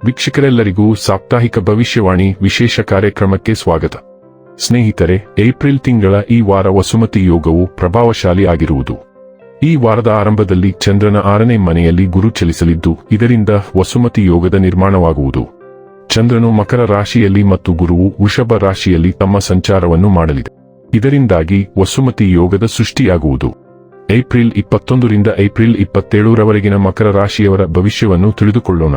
ವೀಕ್ಷಕರೆಲ್ಲರಿಗೂ ಸಾಪ್ತಾಹಿಕ ಭವಿಷ್ಯವಾಣಿ ವಿಶೇಷ ಕಾರ್ಯಕ್ರಮಕ್ಕೆ ಸ್ವಾಗತ. ಸ್ನೇಹಿತರೆ, ಏಪ್ರಿಲ್ ತಿಂಗಳ ಈ ವಾರ ವಸುಮತಿ ಯೋಗವು ಪ್ರಭಾವಶಾಲಿ ಆಗಿರುವುದು. ಈ ವಾರದ ಆರಂಭದಲ್ಲಿ ಚಂದ್ರನ ಆರನೇ ಮನೆಯಲ್ಲಿ ಗುರು ಚಲಿಸಲಿದ್ದು, ಇದರಿಂದ ವಸುಮತಿ ಯೋಗದ ನಿರ್ಮಾಣವಾಗುವುದು. ಚಂದ್ರನು ಮಕರ ರಾಶಿಯಲ್ಲಿ ಮತ್ತು ಗುರುವು ವೃಷಭ ರಾಶಿಯಲ್ಲಿ ತಮ್ಮ ಸಂಚಾರವನ್ನು ಮಾಡಲಿದೆ. ಇದರಿಂದಾಗಿ ವಸುಮತಿ ಯೋಗದ ಸೃಷ್ಟಿಯಾಗುವುದು. ಏಪ್ರಿಲ್ ಇಪ್ಪತ್ತೊಂದರಿಂದ ಏಪ್ರಿಲ್ ಇಪ್ಪತ್ತೇಳರವರೆಗಿನ ಮಕರ ರಾಶಿಯವರ ಭವಿಷ್ಯವನ್ನು ತಿಳಿದುಕೊಳ್ಳೋಣ.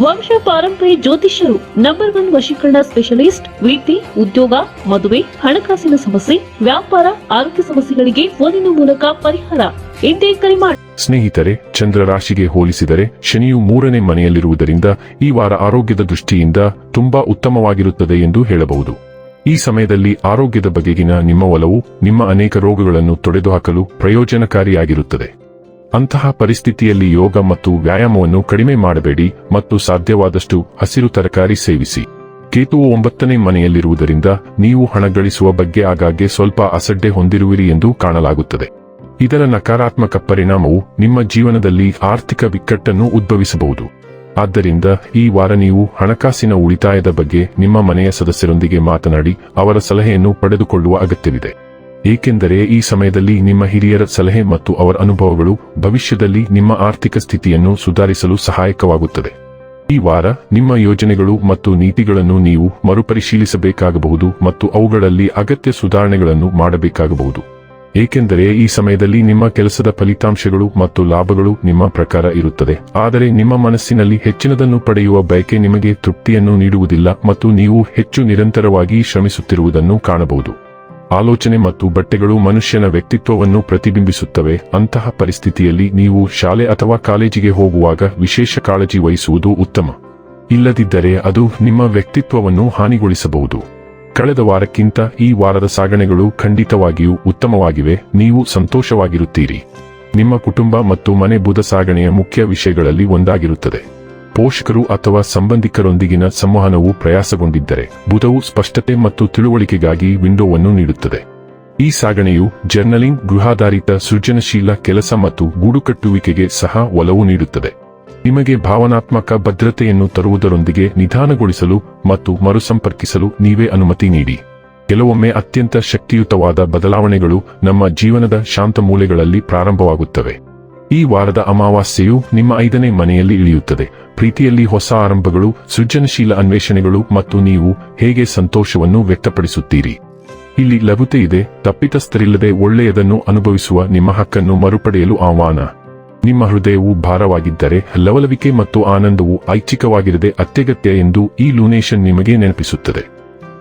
ವಂಶ ಪಾರಂಪರ್ಯ ಜ್ಯೋತಿಷ್ಯರು ನಂಬರ್ ಒನ್ ವಶೀಕರಣ ಸ್ಪೆಷಲಿಸ್ಟ್ ವೃತ್ತಿ ಉದ್ಯೋಗ, ಮದುವೆ, ಹಣಕಾಸಿನ ಸಮಸ್ಯೆ, ವ್ಯಾಪಾರ, ಆರೋಗ್ಯ ಸಮಸ್ಯೆಗಳಿಗೆ ಫೋನಿನ ಮೂಲಕ ಪರಿಹಾರ. ಎಂದೇ ಕರೆ ಮಾಡಿ ಸ್ನೇಹಿತರೆ, ಚಂದ್ರ ರಾಶಿಗೆ ಹೋಲಿಸಿದರೆ ಶನಿಯು ಮೂರನೇ ಮನೆಯಲ್ಲಿರುವುದರಿಂದ ಈ ವಾರ ಆರೋಗ್ಯದ ದೃಷ್ಟಿಯಿಂದ ತುಂಬಾ ಉತ್ತಮವಾಗಿರುತ್ತದೆ ಎಂದು ಹೇಳಬಹುದು. ಈ ಸಮಯದಲ್ಲಿ ಆರೋಗ್ಯದ ಬಗೆಗಿನ ನಿಮ್ಮ ಒಲವು, ನಿಮ್ಮ ಅನೇಕ ರೋಗಗಳನ್ನು ತೊಡೆದುಹಾಕಲು ಪ್ರಯೋಜನಕಾರಿಯಾಗಿರುತ್ತದೆ. ಅಂತಹ ಪರಿಸ್ಥಿತಿಯಲ್ಲಿ ಯೋಗ ಮತ್ತು ವ್ಯಾಯಾಮವನ್ನು ಕಡಿಮೆ ಮಾಡಬೇಡಿ ಮತ್ತು ಸಾಧ್ಯವಾದಷ್ಟು ಹಸಿರು ತರಕಾರಿ ಸೇವಿಸಿ. ಕೇತುವು ಒಂಬತ್ತನೇ ಮನೆಯಲ್ಲಿರುವುದರಿಂದ ನೀವು ಹಣ ಗಳಿಸುವ ಬಗ್ಗೆ ಆಗಾಗ್ಗೆ ಸ್ವಲ್ಪ ಅಸಡ್ಡೆ ಹೊಂದಿರುವಿರಿ ಎಂದು ಕಾಣಲಾಗುತ್ತದೆ. ಇದರ ನಕಾರಾತ್ಮಕ ಪರಿಣಾಮವು ನಿಮ್ಮ ಜೀವನದಲ್ಲಿ ಆರ್ಥಿಕ ಬಿಕ್ಕಟ್ಟನ್ನು ಉದ್ಭವಿಸಬಹುದು. ಆದ್ದರಿಂದ ಈ ವಾರ ನೀವು ಹಣಕಾಸಿನ ಉಳಿತಾಯದ ಬಗ್ಗೆ ನಿಮ್ಮ ಮನೆಯ ಸದಸ್ಯರೊಂದಿಗೆ ಮಾತನಾಡಿ ಅವರ ಸಲಹೆಯನ್ನು ಪಡೆದುಕೊಳ್ಳುವ ಅಗತ್ಯವಿದೆ. ಏಕೆಂದರೆ ಈ ಸಮಯದಲ್ಲಿ ನಿಮ್ಮ ಹಿರಿಯರ ಸಲಹೆ ಮತ್ತು ಅವರ ಅನುಭವಗಳು ಭವಿಷ್ಯದಲ್ಲಿ ನಿಮ್ಮ ಆರ್ಥಿಕ ಸ್ಥಿತಿಯನ್ನು ಸುಧಾರಿಸಲು ಸಹಾಯಕವಾಗುತ್ತದೆ. ಈ ವಾರ ನಿಮ್ಮ ಯೋಜನೆಗಳು ಮತ್ತು ನೀತಿಗಳನ್ನು ನೀವು ಮರುಪರಿಶೀಲಿಸಬೇಕಾಗಬಹುದು ಮತ್ತು ಅವುಗಳಲ್ಲಿ ಅಗತ್ಯ ಸುಧಾರಣೆಗಳನ್ನು ಮಾಡಬೇಕಾಗಬಹುದು. ಏಕೆಂದರೆ ಈ ಸಮಯದಲ್ಲಿ ನಿಮ್ಮ ಕೆಲಸದ ಫಲಿತಾಂಶಗಳು ಮತ್ತು ಲಾಭಗಳು ನಿಮ್ಮ ಪ್ರಕಾರ ಇರುತ್ತದೆ. ಆದರೆ ನಿಮ್ಮ ಮನಸ್ಸಿನಲ್ಲಿ ಹೆಚ್ಚಿನದನ್ನು ಪಡೆಯುವ ಬಯಕೆ ನಿಮಗೆ ತೃಪ್ತಿಯನ್ನು ನೀಡುವುದಿಲ್ಲ ಮತ್ತು ನೀವು ಹೆಚ್ಚು ನಿರಂತರವಾಗಿ ಶ್ರಮಿಸುತ್ತಿರುವುದನ್ನು ಕಾಣಬಹುದು. ಆಲೋಚನೆ ಮತ್ತು ಬಟ್ಟೆಗಳು ಮನುಷ್ಯನ ವ್ಯಕ್ತಿತ್ವವನ್ನು ಪ್ರತಿಬಿಂಬಿಸುತ್ತವೆ. ಅಂತಹ ಪರಿಸ್ಥಿತಿಯಲ್ಲಿ ನೀವು ಶಾಲೆ ಅಥವಾ ಕಾಲೇಜಿಗೆ ಹೋಗುವಾಗ ವಿಶೇಷ ಕಾಳಜಿ ವಹಿಸುವುದು ಉತ್ತಮ. ಇಲ್ಲದಿದ್ದರೆ ಅದು ನಿಮ್ಮ ವ್ಯಕ್ತಿತ್ವವನ್ನು ಹಾನಿಗೊಳಿಸಬಹುದು. ಕಳೆದ ವಾರಕ್ಕಿಂತ ಈ ವಾರದ ಸಾಗಣೆಗಳು ಖಂಡಿತವಾಗಿಯೂ ಉತ್ತಮವಾಗಿವೆ. ನೀವು ಸಂತೋಷವಾಗಿರುತ್ತೀರಿ. ನಿಮ್ಮ ಕುಟುಂಬ ಮತ್ತು ಮನೆ ಬುಧ ಸಾಗಣೆಯ ಮುಖ್ಯ ವಿಷಯಗಳಲ್ಲಿ ಒಂದಾಗಿರುತ್ತದೆ. ಪೋಷಕರು ಅಥವಾ ಸಂಬಂಧಿಕರೊಂದಿಗಿನ ಸಂವಹನವು ಪ್ರಯಾಸಗೊಂಡಿದ್ದರೆ, ಬುಧವು ಸ್ಪಷ್ಟತೆ ಮತ್ತು ತಿಳುವಳಿಕೆಗಾಗಿ ವಿಂಡೋವನ್ನು ನೀಡುತ್ತದೆ. ಈ ಸಾಗಣೆಯು ಜರ್ನಲಿಂಗ್, ಗೃಹಾಧಾರಿತ, ಸೃಜನಶೀಲ ಕೆಲಸ ಮತ್ತು ಗೂಡುಕಟ್ಟುವಿಕೆಗೆ ಸಹ ಒಲವು ನೀಡುತ್ತದೆ. ನಿಮಗೆ ಭಾವನಾತ್ಮಕ ಭದ್ರತೆಯನ್ನು ತರುವುದರೊಂದಿಗೆ ನಿಧಾನಗೊಳಿಸಲು ಮತ್ತು ಮರುಸಂಪರ್ಕಿಸಲು ನೀವೇ ಅನುಮತಿ ನೀಡಿ. ಕೆಲವೊಮ್ಮೆ ಅತ್ಯಂತ ಶಕ್ತಿಯುತವಾದ ಬದಲಾವಣೆಗಳು ನಮ್ಮ ಜೀವನದ ಶಾಂತ ಮೂಲೆಗಳಲ್ಲಿ ಪ್ರಾರಂಭವಾಗುತ್ತವೆ. ಈ ವಾರದ ಅಮಾವಾಸ್ಯೆಯು ನಿಮ್ಮ ಐದನೇ ಮನೆಯಲ್ಲಿ ಇಳಿಯುತ್ತದೆ. ಪ್ರೀತಿಯಲ್ಲಿ ಹೊಸ ಆರಂಭಗಳು, ಸೃಜನಶೀಲ ಅನ್ವೇಷಣೆಗಳು ಮತ್ತು ನೀವು ಹೇಗೆ ಸಂತೋಷವನ್ನು ವ್ಯಕ್ತಪಡಿಸುತ್ತೀರಿ? ಇಲ್ಲಿ ಲಘುತೆ ಇದೆ, ತಪ್ಪಿತಸ್ಥರಿಲ್ಲದೆ ಒಳ್ಳೆಯದನ್ನು ಅನುಭವಿಸುವ ನಿಮ್ಮ ಹಕ್ಕನ್ನು ಮರುಪಡೆಯಲು ಆಹ್ವಾನ. ನಿಮ್ಮ ಹೃದಯವು ಭಾರವಾಗಿದ್ದರೆ, ಲವಲವಿಕೆ ಮತ್ತು ಆನಂದವು ಐಚ್ಛಿಕವಾಗಿರದೆ ಅತ್ಯಗತ್ಯ ಎಂದು ಈ ಲೂನೇಷನ್ ನಿಮಗೆ ನೆನಪಿಸುತ್ತದೆ.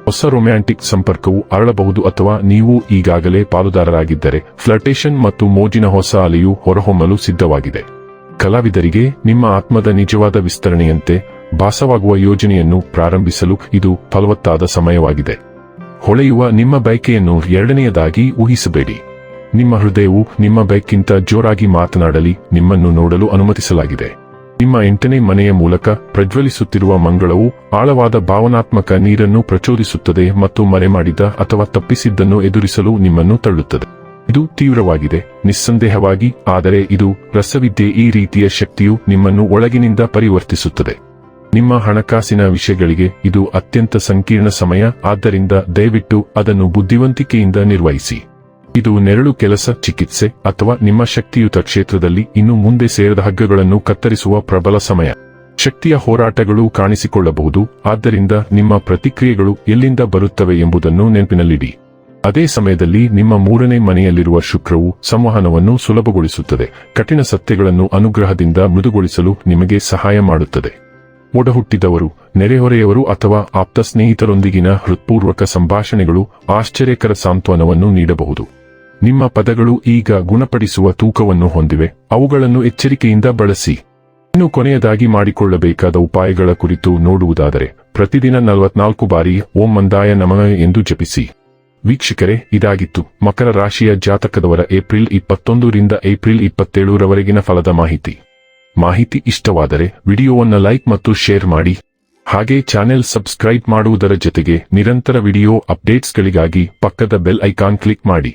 ಹೊಸ ರೊಮ್ಯಾಂಟಿಕ್ ಸಂಪರ್ಕವು ಅರಳಬಹುದು ಅಥವಾ ನೀವು ಈಗಾಗಲೇ ಪಾಲುದಾರರಾಗಿದ್ದರೆ ಫ್ಲರ್ಟೇಷನ್ ಮತ್ತು ಮೋಜಿನ ಹೊಸ ಅಲೆಯು ಹೊರಹೊಮ್ಮಲು ಸಿದ್ಧವಾಗಿದೆ. ಕಲಾವಿದರಿಗೆ ನಿಮ್ಮ ಆತ್ಮದ ನಿಜವಾದ ವಿಸ್ತರಣೆಯಂತೆ ಭಾಸವಾಗುವ ಯೋಜನೆಯನ್ನು ಪ್ರಾರಂಭಿಸಲು ಇದು ಫಲವತ್ತಾದ ಸಮಯವಾಗಿದೆ. ಹೊಳೆಯುವ ನಿಮ್ಮ ಬಯಕೆಯನ್ನು ಎರಡನೆಯದಾಗಿ ಊಹಿಸಬೇಡಿ. ನಿಮ್ಮ ಹೃದಯವು ನಿಮ್ಮ ಬೈಕ್ಗಿಂತ ಜೋರಾಗಿ ಮಾತನಾಡಲಿ, ನಿಮ್ಮನ್ನು ನೋಡಲು ಅನುಮತಿಸಲಾಗಿದೆ. ನಿಮ್ಮ ಎಂಟನೇ ಮನೆಯ ಮೂಲಕ ಪ್ರಜ್ವಲಿಸುತ್ತಿರುವ ಮಂಗಳವು ಆಳವಾದ ಭಾವನಾತ್ಮಕ ನೀರನ್ನು ಪ್ರಚೋದಿಸುತ್ತದೆ ಮತ್ತು ಮರೆಮಾಡಿದ ಅಥವಾ ತಪ್ಪಿಸಿದ್ದನ್ನು ಎದುರಿಸಲು ನಿಮ್ಮನ್ನು ತಳ್ಳುತ್ತದೆ. ಇದು ತೀವ್ರವಾಗಿದೆ, ನಿಸ್ಸಂದೇಹವಾಗಿ, ಆದರೆ ಇದು ರಸವಿದ್ಯೆ ಈ ರೀತಿಯ ಶಕ್ತಿಯು ನಿಮ್ಮನ್ನು ಒಳಗಿನಿಂದ ಪರಿವರ್ತಿಸುತ್ತದೆ. ನಿಮ್ಮ ಹಣಕಾಸಿನ ವಿಷಯಗಳಿಗೆ ಇದು ಅತ್ಯಂತ ಸಂಕೀರ್ಣ ಸಮಯ, ಆದ್ದರಿಂದ ದಯವಿಟ್ಟು ಅದನ್ನು ಬುದ್ಧಿವಂತಿಕೆಯಿಂದ ನಿರ್ವಹಿಸಿ. ಇದು ನೆರಳು ಕೆಲಸ, ಚಿಕಿತ್ಸೆ ಅಥವಾ ನಿಮ್ಮ ಶಕ್ತಿಯುತ ಕ್ಷೇತ್ರದಲ್ಲಿ ಇನ್ನು ಮುಂದೆ ಸೇರದ ಹಗ್ಗಗಳನ್ನು ಕತ್ತರಿಸುವ ಪ್ರಬಲ ಸಮಯ. ಶಕ್ತಿಯ ಹೋರಾಟಗಳು ಕಾಣಿಸಿಕೊಳ್ಳಬಹುದು, ಆದ್ದರಿಂದ ನಿಮ್ಮ ಪ್ರತಿಕ್ರಿಯೆಗಳು ಎಲ್ಲಿಂದ ಬರುತ್ತವೆ ಎಂಬುದನ್ನು ನೆನಪಿನಲ್ಲಿಡಿ. ಅದೇ ಸಮಯದಲ್ಲಿ ನಿಮ್ಮ ಮೂರನೇ ಮನೆಯಲ್ಲಿರುವ ಶುಕ್ರವು ಸಂವಹನವನ್ನು ಸುಲಭಗೊಳಿಸುತ್ತದೆ, ಕಠಿಣ ಸತ್ಯಗಳನ್ನು ಅನುಗ್ರಹದಿಂದ ಮೃದುಗೊಳಿಸಲು ನಿಮಗೆ ಸಹಾಯ ಮಾಡುತ್ತದೆ. ಒಡಹುಟ್ಟಿದವರು, ನೆರೆಹೊರೆಯವರು ಅಥವಾ ಆಪ್ತ ಸ್ನೇಹಿತರೊಂದಿಗಿನ ಹೃತ್ಪೂರ್ವಕ ಸಂಭಾಷಣೆಗಳು ಆಶ್ಚರ್ಯಕರ ಸಾಂತ್ವನವನ್ನು ನೀಡಬಹುದು. ನಿಮ್ಮ ಪದಗಳು ಈಗ ಗುಣಪಡಿಸುವ ತೂಕವನ್ನು ಹೊಂದಿವೆ. ಅವುಗಳನ್ನು ಎಚ್ಚರಿಕೆಯಿಂದ ಬಳಸಿ. ಇನ್ನು ಕೊನೆಯದಾಗಿ ಮಾಡಿಕೊಳ್ಳಬೇಕಾದ ಉಪಾಯಗಳ ಕುರಿತು ನೋಡುವುದಾದರೆ, ಪ್ರತಿದಿನ ನಲವತ್ನಾಲ್ಕು ಬಾರಿ ಓಂ ಮಂದಾಯ ನಮನ ಎಂದು ಜಪಿಸಿ. ವೀಕ್ಷಕರೇ, ಇದಾಗಿತ್ತು. ಮಕರ ರಾಶಿಯ ಜಾತಕದವರ ಏಪ್ರಿಲ್ ಇಪ್ಪತ್ತೊಂದರಿಂದ ಏಪ್ರಿಲ್ ಇಪ್ಪತ್ತೇಳರವರೆಗಿನ ಫಲದ ಮಾಹಿತಿ. ಮಾಹಿತಿ ಇಷ್ಟವಾದರೆ ವಿಡಿಯೋವನ್ನು ಲೈಕ್ ಮತ್ತು ಶೇರ್ ಮಾಡಿ. ಹಾಗೆ ಚಾನೆಲ್ ಸಬ್ಸ್ಕ್ರೈಬ್ ಮಾಡುವುದರ ಜೊತೆಗೆ ನಿರಂತರ ವಿಡಿಯೋ ಅಪ್ಡೇಟ್ಸ್ಗಳಿಗಾಗಿ ಪಕ್ಕದ ಬೆಲ್ ಐಕಾನ್ ಕ್ಲಿಕ್ ಮಾಡಿ.